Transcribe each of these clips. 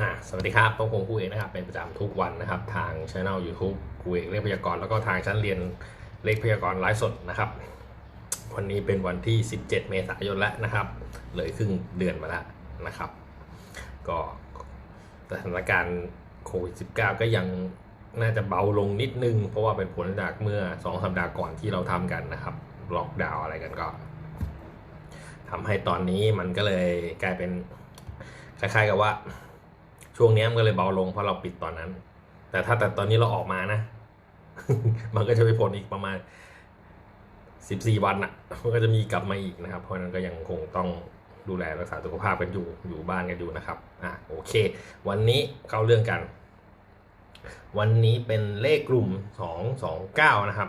อ่าสวัสดีครับพบผมครูเอกนะครับ เป็นประจำทุกวันนะครับ ทางช่อง YouTube ครูเอกเลขพยากรณ์แล้วก็ทางชั้นเรียนเลขพยากรณ์ไลฟ์สดนะครับ วันนี้เป็นวันที่ 17 เมษายนแล้วนะครับเลยครึ่งเดือนมาแล้วนะครับ ก็สถานการณ์โควิด -19 ก็ยังน่าจะเบาลงนิดนึง เพราะว่าเป็นผลจากเมื่อ 2 สัปดาห์ก่อนที่เราทำกันนะครับ ล็อกดาวอะไรกันก็ทำให้ตอนนี้มันก็เลยกลายเป็นคล้ายๆกับว่า ช่วงนี้มันก็เลยเบาลงเพราะเราปิดตอนนั้น แต่ถ้าแต่ตอนนี้เราออกมานะ มันก็จะไปผลอีกประมาณ 14 วันอะ มันก็จะมีกลับมาอีกนะครับ เพราะฉะนั้นก็ยังคงต้องดูแลรักษาสุขภาพกันอยู่อยู่บ้านกันอยู่นะครับอะโอเค วันนี้เข้าเรื่องกัน วันนี้เป็นเลขกลุ่ม 229 นะครับ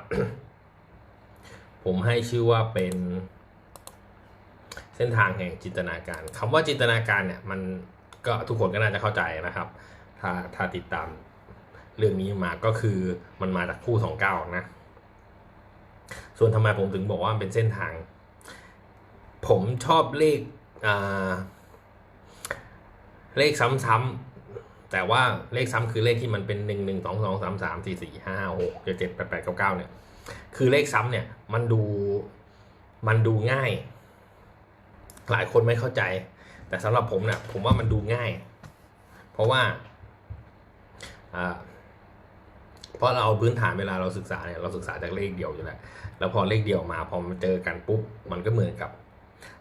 ผมให้ชื่อว่าเป็นเส้นทางแห่งจินตนาการคำว่าจินตนาการเนี่ยมัน ก็ทุกคนก็น่าจะเข้าใจนะครับ ถ้าถ้าติดตามเรื่องนี้มาก็คือมันมาจากคู่สองเก้านะ ส่วนทำไมผมถึงบอกว่าเป็นเส้นทาง ผมชอบเลขอ่าเลขซ้ำๆแต่ว่าเลขซ้ำคือเลขที่มันเป็นหนึ่งหนึ่งสองสองสามสามสี่สี่ห้าหกเจ็ดเจ็ดแปดแปดเก้าเก้าเนี่ย คือเลขซ้ำเนี่ยมันดูมันดูง่าย หลายคนไม่เข้าใจ แต่สำหรับผมเนี่ยผมว่ามันดูง่าย เพราะว่าเพราะเราเอาพื้นฐานเวลาเราศึกษาเนี่ยเราศึกษาจากเลขเดียวอยู่แล้วแล้วพอเลขเดียวมาพอมันเจอกันปุ๊บมันก็เหมือนกับ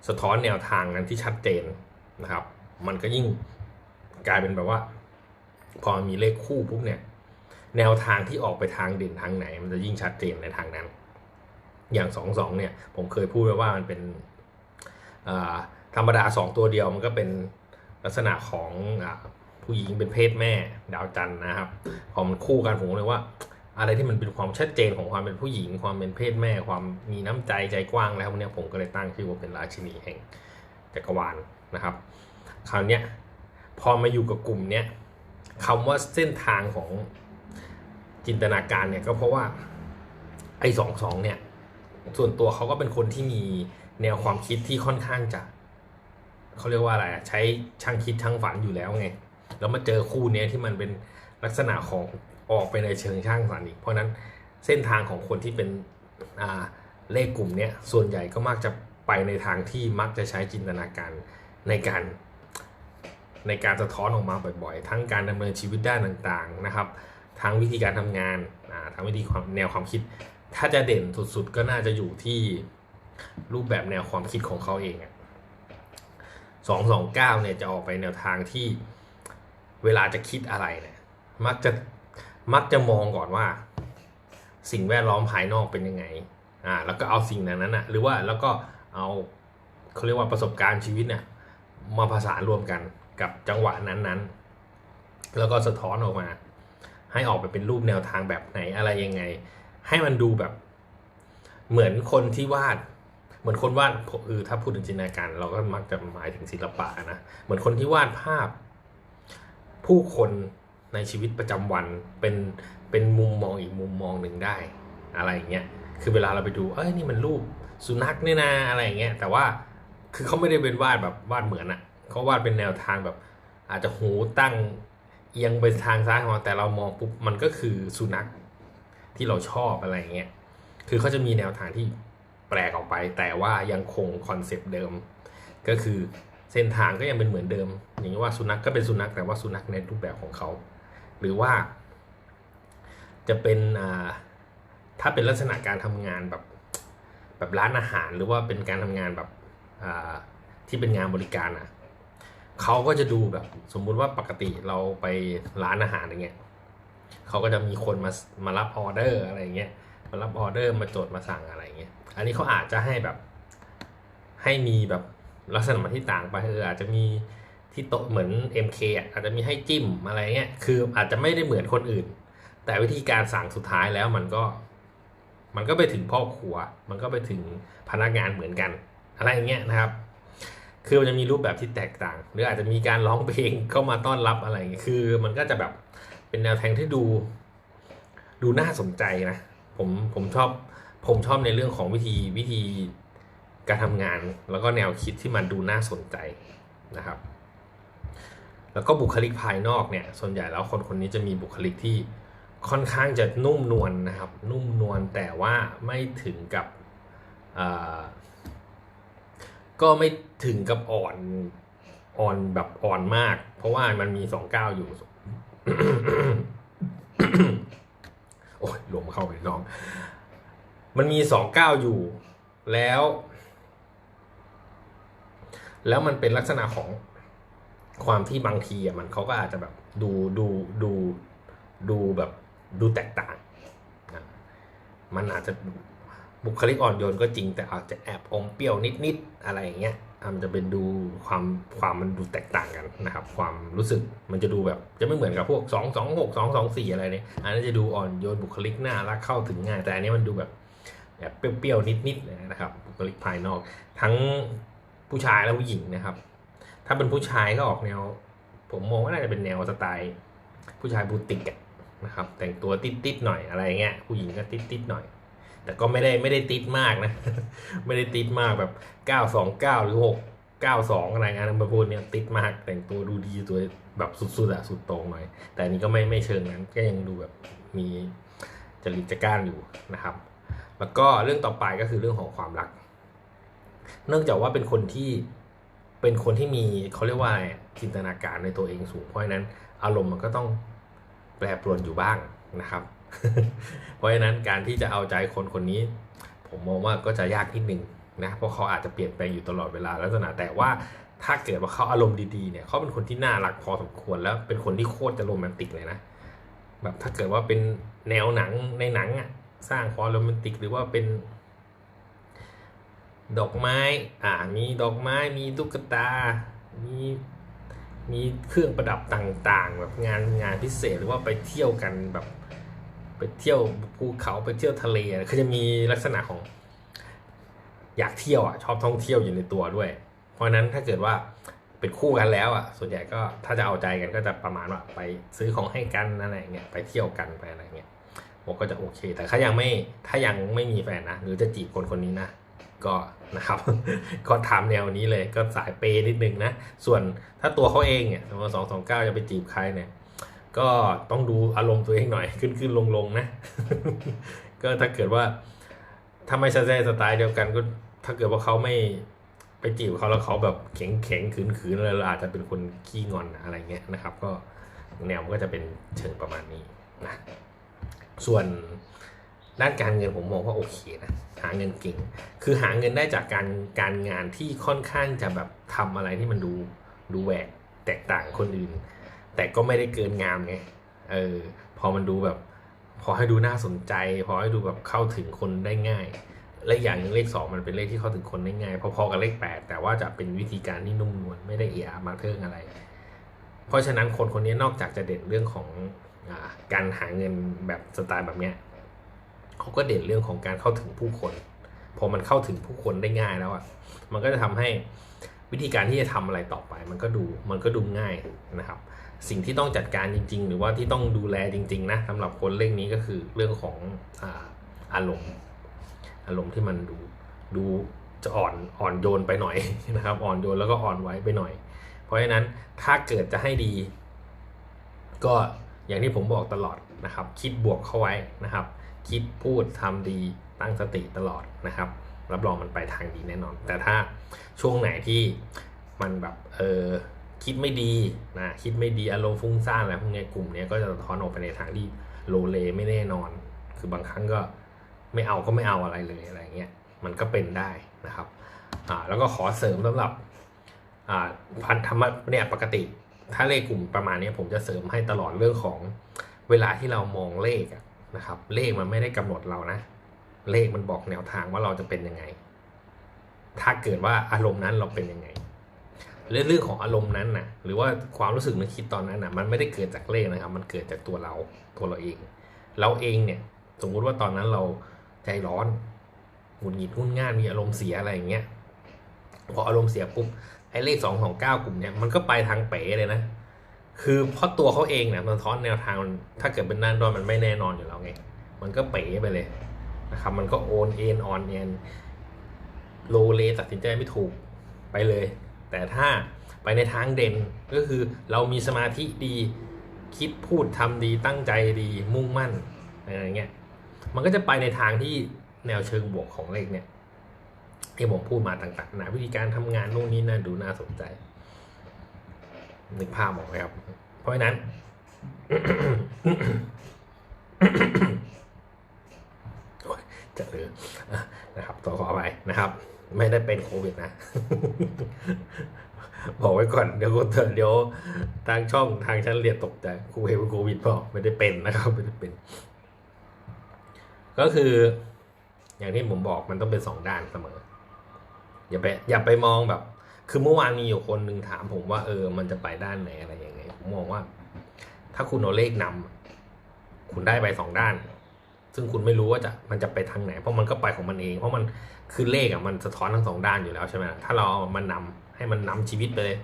สะท้อนแนวทางนั้นที่ชัดเจนนะครับ มันก็ยิ่งกลายเป็นแบบว่า พอมีเลขคู่ปุ๊บเนี่ย แนวทางที่ออกไปทางเด่นทางไหน มันจะยิ่งชัดเจนในทางนั้น อย่างสองสองเนี่ย ผมเคยพูดไว้ว่ามันเป็นอ่า ธรรมดาสองตัวเดียวมันก็เป็นลักษณะของอผู้หญิงเป็นเพศแม่ดาวจันนะครับพอมันคู่กันผมเลยว่า อะไรที่มันเป็นความชัดเจนของความเป็นผู้หญิง ความเป็นเพศแม่ ความมีน้ำใจใจกว้างแล้วเนี่ยผมก็เลยตั้งชื่อว่าเป็นราชินีแห่งจักรวาลนะครับ คราวเนี้ยพอมาอยู่กับกลุ่มเนี้ยคำว่าเส้นทางของจินตนาการเนี่ยก็เพราะว่าไอ้สองสองเนี่ยส่วนตัวเขาก็เป็นคนที่มีแนวความคิดที่ค่อนข้างจะ เขาเรียกว่าอะไรอะใช้ช่างคิดช่างฝันอยู่แล้วไงแล้วมาเจอคู่นี้ที่มันเป็นลักษณะของออกไปในเชิงช่างฝันอีก เพราะนั้นเส้นทางของคนที่เป็นอ่าเลขกลุ่มนี้ส่วนใหญ่ก็มักจะไปในทางที่มักจะใช้จินตนาการในการ ในการสะท้อนออกมาบ่อยๆ ทั้งการดำเนินชีวิตด้านต่างๆนะครับทั้งวิธีการทำงานทั้งวิธีความแนวความคิด ถ้าจะเด่นสุดๆ ก็น่าจะอยู่ที่รูปแบบแนวความคิดของเขาเองอะ 229เนี่ยจะออกไปแนวทางที่เวลาจะคิดอะไรเนี่ยมักจะมักจะมองก่อนว่า สิ่งแวดล้อมภายนอกเป็นยังไงอ่าแล้วก็เอาสิ่งนั้นน่ะหรือว่าแล้วก็เอาเขาเรียกว่าประสบการณ์ชีวิตเนี่ยมาผสานรวมกันกับจังหวะนั้นๆ แล้วก็สะท้อนออกมา ให้ออกไปเป็นรูปแนวทางแบบไหนอะไรยังไง ให้มันดูแบบเหมือนคนที่วาด เหมือนคนวาดเออถ้าพูดถึงจินตนาการ เราก็มักจะหมายถึงศิลปะนะเหมือนคนที่วาดภาพ ผู้คนในชีวิตประจำวันเป็นเป็นมุมมองอีกมุมมองหนึ่งได้อะไรอย่างเงี้ยคือเวลาเราไปดูเอ้ยนี่มันรูปสุนัขเนี่ยนะอะไรอย่างเงี้ยแต่ว่าคือเขาไม่ได้เป็นวาดแบบวาดเหมือนอะ่ะเขาวาดเป็นแนวทางแบบ อาจจะหูตั้งเอียงไปทางซ้ายของเราแต่เรามองปุ๊บมันก็คือสุนัขที่เราชอบอะไรอย่างเงี้ยคือเขาจะมีแนวทางที่ แปลกออกไป แต่ว่ายังคงคอนเซปต์เดิม ก็คือเส้นทางก็ยังเป็นเหมือนเดิม อย่างนี้ว่าสุนัขกก็เป็นสุนัขแต่ว่าสุนัขในรูปแบบของเขา หรือว่า จะเป็นอ่าถ้าเป็นลักษณะการทำงานแบบแบบร้านอาหารหรือว่าเป็นการทำงานแบบอ่าที่เป็นงานบริการอะเขาก็จะดูแบบ สมมุติว่าปกติเราไปร้านอาหารอย่างเงี้ยเขาก็จะมีคนมามารับออเดอร์อะไรอย่างเงี้ย มารับออเดอร์มาจดมาสั่งอะไรเงี้ย อันนี้เขาอาจจะให้แบบให้มีแบบลักษณะที่ต่างไปเอออาจจะมีที่โต๊ะเหมือน MK อะอาจจะมีให้จิ้มอะไรเงี้ย คืออาจจะไม่ได้เหมือนคนอื่น แต่วิธีการสั่งสุดท้ายแล้วมันก็ มันก็ไปถึงพ่อครัว มันก็ไปถึงพนักงานเหมือนกัน อะไรเงี้ยนะครับ คือมันจะมีรูปแบบที่แตกต่าง หรืออาจจะมีการร้องเพลงเข้ามาต้อนรับอะไรเงี้ยคือ มันก็จะแบบเป็นแนวทางที่ดู ดูน่าสนใจนะ ผมผมชอบผมชอบในเรื่องของวิธีวิธีการทำงาน แล้วก็แนวคิดที่มันดูน่าสนใจนะครับ แล้วก็บุคลิกภายนอกเนี่ย ส่วนใหญ่แล้วคนคนนี้จะมีบุคลิกที่ค่อนข้างจะนุ่มนวลนะครับ นุ่มนวลแต่ว่าไม่ถึงกับก็ไม่ถึงกับอ่อนอ่อนแบบอ่อนมาก เพราะว่ามันมีสองก้าวอยู่ โอ้ยลมเข้าไปน้อง มันมีสองเก้าอยู่แล้ว แล้วมันเป็นลักษณะของความที่บางทีอะมันเขาก็อาจจะแบบดูดูดูดูแบบดูแตกต่างอะมันอาจจะบุคลิกอ่อนโยนก็จริงแต่อาจจะแอบอมเปรี้ยวนิดๆอะไรอย่างเงี้ย มันจะเป็นดูความความมันดูแตกต่างกันนะครับ ความรู้สึกมันจะดูแบบจะไม่เหมือนกับพวกสองสองหกสองสองสี่อะไรเนี่ยอันนั้นจะดูอ่อนโยนบุคลิกน่ารักเข้าถึงง่าย แต่อันนี้มันดูแบบแบบเปรี้ยวๆนิดๆนะครับบุคลิกภายนอก ทั้งผู้ชายและผู้หญิงนะครับ ถ้าเป็นผู้ชายก็ออกแนว ผมมองว่าน่าจะเป็นแนวสไตล์ผู้ชายบูติกนะครับ แต่งตัวติดๆหน่อยอะไรเงี้ยผู้หญิงก็ติดๆหน่อย แต่ก็ไม่ได้ไม่ได้ติดมากนะ ไม่ได้ติดมากแบบ 929 หรือ 692อะไรเงี้ยบางคนเนี่ยติดมากแต่งตัวดูดีตัวแบบสุดๆอะสุดโต่งหน่อย แต่อันนี้ก็ไม่ไม่เชิงนั้นก็ยังดูแบบมีจริตจักร้านอยู่นะครับ แล้วก็เรื่องต่อไปก็คือเรื่องของความรัก เนื่องจากว่าเป็นคนที่เป็นคนที่มีเขาเรียกว่าอะไรจินตนาการในตัวเองสูงเพราะฉะนั้น อารมณ์มันก็ต้องแปรปรวนอยู่บ้างนะครับ เพราะฉะนั้นการที่จะเอาใจคนคนนี้ ผมมองว่าก็จะยากนิดนึงนะเพราะเขาอาจจะเปลี่ยนแปลงอยู่ตลอดเวลาลักษณะแต่ว่าถ้าเกิดว่าเขาอารมณ์ดีๆเนี่ยเขาเป็นคนที่น่ารักพอสมควรแล้วเป็นคนที่โคตรจะโรแมนติกเลยนะแบบถ้าเกิดว่าเป็นแนวหนังในหนังอะสร้างความโรแมนติกหรือว่าเป็น ดอกไม้อ่ามีดอกไม้มีตุ๊กตา มีมีเครื่องประดับต่างๆ แบบงานงานพิเศษหรือว่าไปเที่ยวกันแบบ ไปเที่ยวภูเขาไปเที่ยวทะเลอะคือจะมีลักษณะของ อยากเที่ยวอะชอบท่องเที่ยวอยู่ในตัวด้วย เพราะนั้นถ้าเกิดว่าเป็นคู่กันแล้วอะ ส่วนใหญ่ก็ถ้าจะเอาใจกันก็จะประมาณว่าไปซื้อของให้กันอะไรเงี้ยไปเที่ยวกันไปอะไรเงี้ยผมก็จะโอเค แต่ถ้ายังไม่ถ้ายังไม่มีแฟนนะหรือจะจีบคนคนนี้นะก็นะครับ ก็ถามแนวนี้เลยก็สายเปย์นิดนึงนะ ส่วนถ้าตัวเขาเองเนี่ยสมมติสองสองเก้าจะไปจีบใครเนี่ย ก็ต้องดูอารมณ์ตัวเองหน่อยขึ้นขึ้นลงลงนะ ก็ถ้าเกิดว่าถ้าไม่ใช่สไตล์เดียวกันก็ถ้าเกิดว่าเขาไม่ไปจีบเขาแล้วเขาแบบแข็งแข็งขืนขืนอะไรเราอาจจะเป็นคนขี้งอนอะไรเงี้ยนะครับ ก็แนวมันก็จะเป็นเชิงประมาณนี้นะส่วนด้านการเงินผมมองว่าโอเคนะหาเงินเก่ง คือหาเงินได้จากการการงานที่ค่อนข้างจะแบบทำอะไรที่มันดูดูแหวกแตกต่างคนอื่น แต่ก็ไม่ได้เกินงามไงเออพอมันดูแบบ พอให้ดูน่าสนใจ พอให้ดูแบบเข้าถึงคนได้ง่าย และอย่างนึงเลขสองมันเป็นเลขที่เข้าถึงคนได้ง่าย พอๆกับเลขแปดแต่ว่าจะเป็นวิธีการที่นุ่มนวลไม่ได้เอะอะมาเทิงอะไร เพราะฉะนั้นคนคนนี้นอกจากจะเด่นเรื่องของอการหาเงินแบบสไตล์แบบเนี้ยเขาก็เด่นเรื่องของการเข้าถึงผู้คน พอมันเข้าถึงผู้คนได้ง่ายแล้วอะมันก็จะทำให้วิธีการที่จะทำอะไรต่อไป มันก็ดูมันก็ดูง่ายนะครับ สิ่งที่ต้องจัดการจริง ๆ หรือว่าที่ต้องดูแลจริง ๆ นะสำหรับคนเลขนี้ก็คือเรื่องของอาอารมณ์อารมณ์ที่มันดูดูจะอ่อนอ่อนโยนไปหน่อยนะครับอ่อนโยนแล้วก็อ่อนไหวไปหน่อย เพราะฉะนั้นถ้าเกิดจะให้ดี ก็อย่างที่ผมบอกตลอดนะครับ คิดบวกเข้าไว้นะครับ คิดพูดทำดีตั้งสติตลอดนะครับ รับรองมันไปทางดีแน่นอน แต่ถ้าช่วงไหนที่มันแบบเออ คิดไม่ดีนะคิดไม่ดีอารมณ์ฟุ้งซ่านอะไรพวกนี้กลุ่มเนี้ยก็จะสะท้อนออกไปในทางที่โลเลไม่แน่นอน คือบางครั้งก็ไม่เอาก็ไม่เอาอะไรเลยอะไรเงี้ยมันก็เป็นได้นะครับอ่าแล้วก็ขอเสริมสำหรับอ่าพันธรรมะเนี่ยปกติ ถ้าเลขกลุ่มประมาณนี้ผมจะเสริมให้ตลอดเรื่องของเวลาที่เรามองเลขนะครับ เลขมันไม่ได้กำหนดเรานะ เลขมันบอกแนวทางว่าเราจะเป็นยังไง ถ้าเกิดว่าอารมณ์นั้นเราเป็นยังไง เรื่องเรื่องของอารมณ์นั้นนะหรือว่าความรู้สึกนึกคิดตอนนั้นนะมันไม่ได้เกิดจากเลขนะครับ มันเกิดจากตัวเราตัวเราเอง เราเองเนี่ย สมมุติว่าตอนนั้นเราใจร้อนหงุดหงิดงุ่นง่านมีอารมณ์เสียอะไรอย่างเงี้ยพออารมณ์เสียปุ๊บไอ้เลขสองของเก้ากลุ่มเนี่ยมันก็ไปทางเป๋เลยนะ คือเพราะตัวเขาเองเนี่ยมันท้อนแนวทางถ้าเกิดเป็นด้านดอนมันไม่แน่นอนอยู่แล้วไงมันก็เป๋ไปเลยนะครับ มันก็โอนเอ็นออนเอ็นโลเลตัดสินใจไม่ถูกไปเลย แต่ถ้าไปในทางเด่นก็คือเรามีสมาธิดี คิดพูดทำดีตั้งใจดีมุ่งมั่นอะไรอย่างเงี้ยมันก็จะไปในทางที่แนวเชิงบวกของเลขเนี่ยที่ผมพูดมาต่างๆนะวิธีการทำงานนู่นนี่นั่นดูน่าสนใจนึกภาพออกไหมครับ เพราะฉะนั้น จะเออนะครับตัวขอไปนะครับ ไม่ได้เป็นโควิดนะ บอกไว้ก่อนเดี๋ยวเดี๋ยวทางช่องทางชั้นเรียนตกใจครูเห็นโควิดเปล่าไม่ได้เป็นนะครับไม่ได้เป็น ก็คือ อย่างที่ผมบอกมันต้องเป็นสองด้านเสมอ อย่าไปอย่าไปมองแบบ คือเมื่อวานมีอยู่คนหนึ่งถามผมว่าเออ มันจะไปด้านไหนอะไรยังไงผมมองว่า ถ้าคุณเอาเลขนำคุณได้ไปสองด้าน ซึ่งคุณไม่รู้ว่าจะมันจะไปทางไหน เพราะมันก็ไปของมันเอง เพราะมันคือเลขอะมันสะท้อนทั้งสองด้านอยู่แล้วใช่ไหมถ้าเราเอามันนำให้มันนำชีวิตไปเลย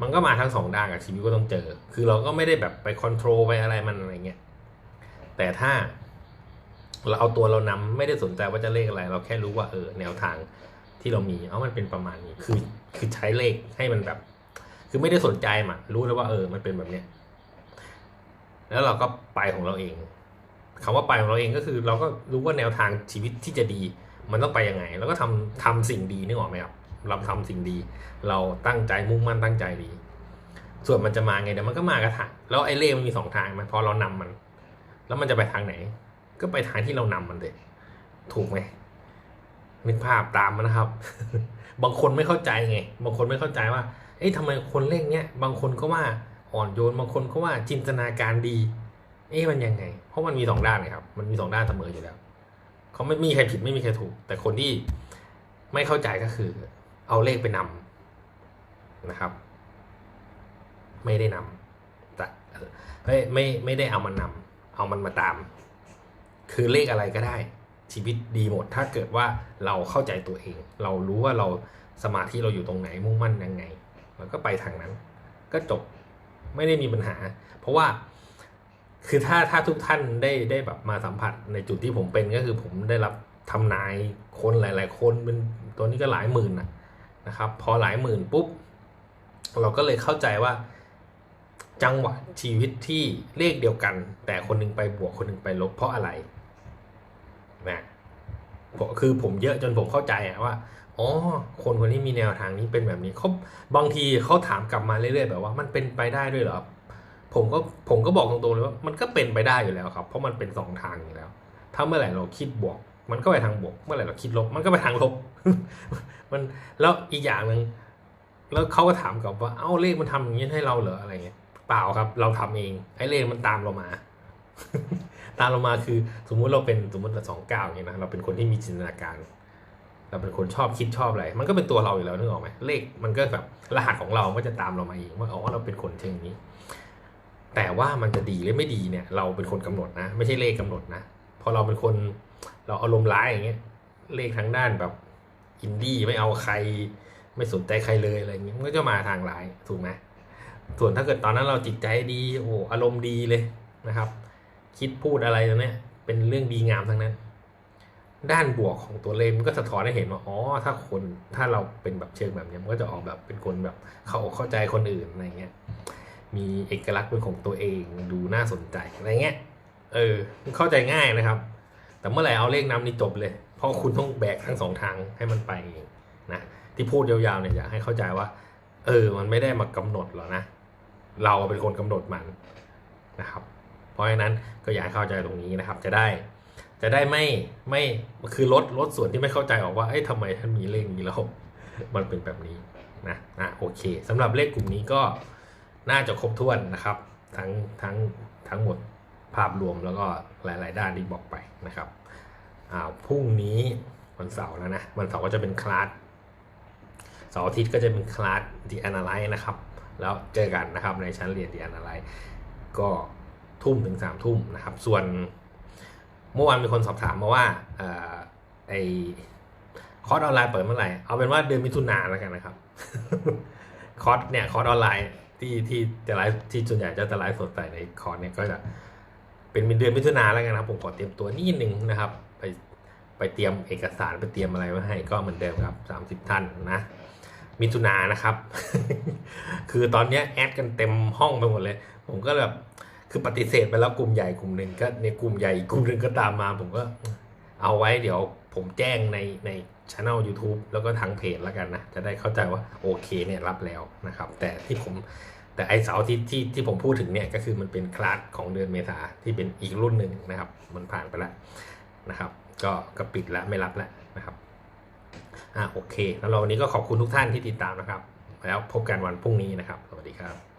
มันก็มาทั้งสองด้านกับชีวิตก็ต้องเจอ คือเราก็ไม่ได้แบบไปคอนโทรลไปอะไรมันอะไรเงี้ย แต่ถ้าเราเอาตัวเรานำไม่ได้สนใจว่าจะเลขอะไร เราแค่รู้ว่าเออแนวทางที่เรามีเอามันเป็นประมาณนี้ คือคือใช้เลขให้มันแบบ คือไม่ได้สนใจมันรู้แล้วว่าเออ มันเป็นแบบเนี้ยแล้วเราก็ไปของเราเอง คำว่าไปของเราเองก็คือเราก็รู้ว่าแนวทางชีวิตที่จะดี มันต้องไปยังไง แล้วก็ทำทำสิ่งดีนึกออกไหมครับเราทำสิ่งดี เราตั้งใจมุ่งมั่นตั้งใจดี ส่วนมันจะมาไงเดี๋ยวมันก็มากระถางแล้วไอ้เลขมันมีสองทางมันพอเรานำมัน แล้วมันจะไปทางไหน ก็ไปทางที่เรานำมันเลยถูกไหมนึกภาพตามมันนะครับ บางคนไม่เข้าใจไง บางคนไม่เข้าใจว่า เอ๊ะทำไมคนเลขเนี้ย บางคนก็ว่าอ่อนโยน บางคนก็ว่าจินตนาการดี เอ๊ะมันยังไง เพราะมันมีสองด้านนะครับ มันมีสองด้านเสมออยู่แล้วเขาไม่มีใครผิดไม่มีใครถูก แต่คนที่ไม่เข้าใจก็คือ เอาเลขไปนำนะครับ ไม่ได้นำแต่ไม่ไม่ไม่ได้เอามันนำเอามันมาตาม คือเลขอะไรก็ได้ ชีวิตดีหมด ถ้าเกิดว่าเราเข้าใจตัวเอง เรารู้ว่าเราสมาธิเราอยู่ตรงไหนมุ่งมั่นยังไงเราก็ไปทางนั้น ก็จบไม่ได้มีปัญหา เพราะว่า คือถ้าถ้าทุกท่านได้ได้แบบมาสัมผัสในจุดที่ผมเป็นก็คือผมได้รับทำนายคนหลาย ๆ คนเป็นตัวนี้ก็หลายหมื่นนะนะครับ พอหลายหมื่นปุ๊บ เราก็เลยเข้าใจว่า จังหวะชีวิตที่เลขเดียวกัน แต่คนหนึงไปบวกคนหนึงไปลบเพราะอะไรนะคือผมเยอะจนผมเข้าใจอะว่าอ๋อคนคนนี้มีแนวทางนี้เป็นแบบนี้เขาบางทีเขาถามกลับมาเรื่อย ๆ แบบว่ามันเป็นไปได้ด้วยเหรอ ผมก็ผมก็บอกตรงๆเลยว่ามันก็เป็นไปได้อยู่แล้วครับ เพราะมันเป็นสองทางอยู่แล้ว ถ้าเมื่อไหร่เราคิดบวก มันก็ไปทางบวก เมื่อไหร่เราคิดลบ มันก็ไปทางลบ มันแล้วอีกอย่างหนึ่งแล้วเขาก็ถามกลับว่าเอ้าเลขมันทำอย่างนี้ให้เราเหรออะไรเงี้ยเปล่าครับ เราทำเองไอ้เลขมันตามเรามา ตามเรามาคือ สมมุติเราเป็นสมมติสองเก้าอย่างนี้นะเราเป็นคนที่มีจินตนาการเราเป็นคนชอบคิดชอบอะไร มันก็เป็นตัวเราอยู่แล้วนึกออกไหมเลขมันก็แบบรหัสของเราก็จะตามเรามาเองว่าอ๋อเราเป็นคนเช่นนี้ แต่ว่ามันจะดีหรือไม่ดีเนี่ย เราเป็นคนกำหนดนะ ไม่ใช่เลขกำหนดนะพอเราเป็นคนเราอารมณ์ร้ายอย่างเงี้ยเลขทางด้านแบบอินดี้ไม่เอาใคร ไม่สนใจใครเลยอะไรเงี้ยมันก็จะมาทางร้ายถูกไหมส่วนถ้าเกิดตอนนั้นเราจิตใจดีโอ้อารมณ์ดีเลยนะครับ คิดพูดอะไรเนี่ยเป็นเรื่องดีงามทั้งนั้น ด้านบวกของตัวเลขมันก็สะท้อนให้เห็นว่าอ๋อถ้าคนถ้าเราเป็นแบบเชิงแบบเนี้ยมันก็จะออกแบบเป็นคนแบบเข้าเข้าใจคนอื่นอะไรเงี้ย มีเอกลักษณ์เป็นของตัวเองดูน่าสนใจอะไรเงี้ยเออเข้าใจง่ายนะครับ แต่เมื่อไหร่เอาเลขนำนี่จบเลย เพราะคุณต้องแบกทั้งสองทางให้มันไปเองนะที่พูดยาวๆเนี่ยอยากให้เข้าใจว่า เออ มันไม่ได้มากำหนดหรอกนะ เราเป็นคนกำหนดมันนะครับ เพราะฉะนั้นก็อยากเข้าใจตรงนี้นะครับ จะได้จะได้ไม่ไม่คือลดลดส่วนที่ไม่เข้าใจออกว่าเอ้ยทำไมท่านมีเลขนี้แล้วมันเป็นแบบนี้นะอะโอเคสำหรับเลขกลุ่มนี้ก็ น่าจะครบถ้วนนะครับ ทั้งทั้งทั้งหมดภาพรวมแล้วก็หลาย ๆ ด้านที่บอกไปนะครับอ่าพรุ่งนี้วันเสาร์แล้วนะวันเสาร์ก็จะเป็นคลาสเสาร์อาทิตย์ก็จะเป็นคลาส The Analyze นะครับ แล้วเจอกันนะครับในชั้นเรียน The Analyze ก็ทุ่มถึงสามทุ่มนะครับ ส่วนเมื่อวานมีคนสอบถามมาว่าออไอคอร์สออนไลน์เปิดเมื่อไหร่ เอาเป็นว่าเดือนมิถุนายนแล้วกันนะครับ คอร์สเนี่ยคอร์สออนไลน์ ที่ที่จะไลฟ์ที่ส่วนใหญ่จะจะไลฟ์สดแต่ในคอร์สเนี่ยก็จะเป็นเดือนมิถุนายนแล้วกันนะครับ ผมขอเตรียมตัวนิดนึงนะครับ ไปไปเตรียมเอกสารไปเตรียมอะไรไว้ให้ก็เหมือนเดิมครับสามสิบท่านนะมิถุนายนนะครับ คือตอนนี้แอดกันเต็มห้องไปหมดเลย ผมก็แบบคือปฏิเสธไปแล้วกลุ่มใหญ่กลุ่มหนึ่งก็ในกลุ่มใหญ่อีกกลุ่มหนึ่งก็ตามมา ผมก็เอาไว้เดี๋ยวผมแจ้งในใน ช anel YouTube แล้วก็ทางเพจแล้วกันนะ จะได้เข้าใจว่าโอเคเนี่ยรับแล้วนะครับ แต่ที่ผมแต่ไอเสาร์ที่ที่ที่ผมพูดถึงเนี่ยก็คือมันเป็นคลาสของเดือนเมษาที่เป็นอีกรุ่นหนึ่งนะครับ มันผ่านไปแล้วนะครับ ก็ก็ปิดแล้วไม่รับแล้วนะครับอะโอเค แล้วเราวันนี้ก็ขอบคุณทุกท่านที่ติดตามนะครับ แล้วพบกันวันพรุ่งนี้นะครับ สวัสดีครับ